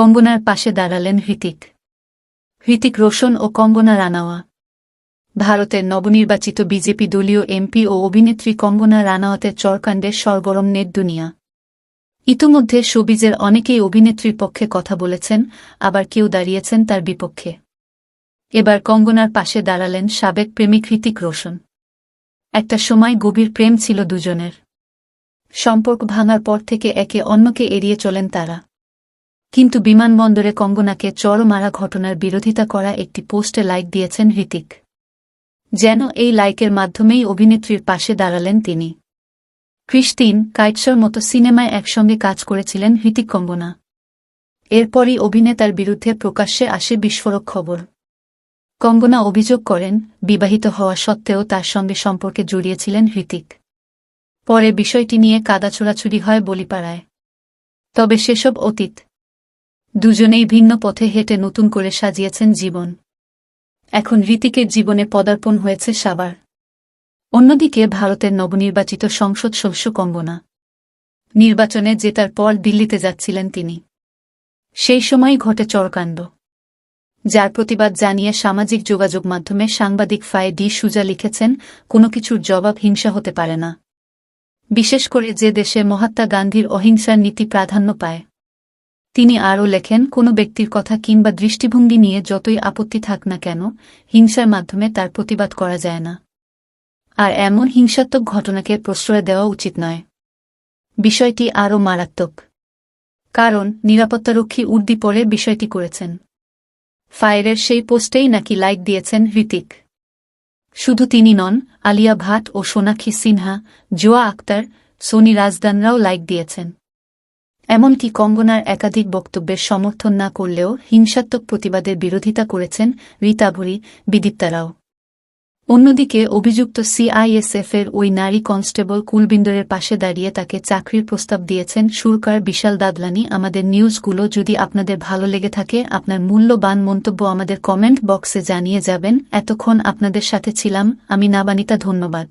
কঙ্গনার পাশে দাঁড়ালেন হৃতিক। হৃতিক রোশন ও কঙ্গনা রানাওয়া। ভারতের নবনির্বাচিত বিজেপি দলীয় এমপি ও অভিনেত্রী কঙ্গনা রানাওয়াতের চরকাণ্ডের সরগরম নেট দুনিয়া। ইতোমধ্যে শোবিজের অনেকেই অভিনেত্রীর পক্ষে কথা বলেছেন, আবার কেউ দাঁড়িয়েছেন তার বিপক্ষে। এবার কঙ্গনার পাশে দাঁড়ালেন সাবেক প্রেমিক হৃতিক রোশন। একটা সময় গভীর প্রেম ছিল দুজনের। সম্পর্ক ভাঙার পর থেকে একে অন্যকে এড়িয়ে চলেন তারা। কিন্তু বিমানবন্দরে কঙ্গনাকে চরমারা ঘটনার বিরোধিতা করা একটি পোস্টে লাইক দিয়েছেন হৃতিক। যেন এই লাইকের মাধ্যমেই অভিনেত্রীর পাশে দাঁড়ালেন তিনি। ক্রিস্টিন কাইটসর মতো সিনেমায় একসঙ্গে কাজ করেছিলেন হৃতিক কঙ্গনা। এরপরই অভিনেতার বিরুদ্ধে প্রকাশ্যে আসে বিস্ফোরক খবর। কঙ্গনা অভিযোগ করেন, বিবাহিত হওয়া সত্ত্বেও তার সঙ্গে সম্পর্কে জড়িয়েছিলেন হৃতিক। পরে বিষয়টি নিয়ে কাদা ছোড়াছুড়ি হয় বলিপাড়ায়। তবে সেসব অতীত দুজনেই ভিন্ন পথে হেঁটে নতুন করে সাজিয়েছেন জীবন। এখন ঋতিকের জীবনে পদার্পণ হয়েছে সাবার অন্যদিকে ভারতের নবনির্বাচিত সংসদ সদস্য কঙ্গনা। নির্বাচনে জেতার পর দিল্লিতে যাচ্ছিলেন তিনি। সেই সময় ঘটে চরকাণ্ড। যার প্রতিবাদ জানিয়ে সামাজিক যোগাযোগ মাধ্যমে সাংবাদিক ফায়ে ডি সুজা লিখেছেন, কোনো কিছুর জবাব হিংসা হতে পারে না। বিশেষ করে যে দেশে মহাত্মা গান্ধীর অহিংসার নীতি প্রাধান্য পায়। তিনি আরও লেখেন, কোনো ব্যক্তির কথা কিংবা দৃষ্টিভঙ্গি নিয়ে যতই আপত্তি থাক না কেন, হিংসার মাধ্যমে তার প্রতিবাদ করা যায় না। আর এমন হিংসাত্মক ঘটনাকে প্রশ্রয় দেওয়া উচিত নয়। বিষয়টি আরও মারাত্মক। কারণ, নিরাপত্তারক্ষী উর্দি পরে বিষয়টি করেছেন। ফায়ারের সেই পোস্টেই নাকি লাইক দিয়েছেন হৃতিক। শুধু তিনি নন, আলিয়া ভাট ও সোনাক্ষী সিনহা, জোয়া আক্তার, সোনি রাজদানরাও লাইক দিয়েছেন। এমনকি কঙ্গনার একাধিক বক্তব্যের সমর্থন না করলেও হিংসাত্মক প্রতিবাদের বিরোধিতা করেছেন রীতাভরি বিদীপ্তারাও অন্যদিকে অভিযুক্ত সিআইএসএফের ওই নারী কনস্টেবল কুলবিন্দরের পাশে দাঁড়িয়ে তাকে চাকরির প্রস্তাব দিয়েছেন সুরকার বিশাল দাদলানি। আমাদের নিউজগুলো যদি আপনাদের ভালো লেগে থাকে, আপনার মূল্যবান মন্তব্য আমাদের কমেন্ট বক্সে জানিয়ে যাবেন। এতক্ষণ আপনাদের সাথে ছিলাম, আমি নাবানিতা, ধন্যবাদ।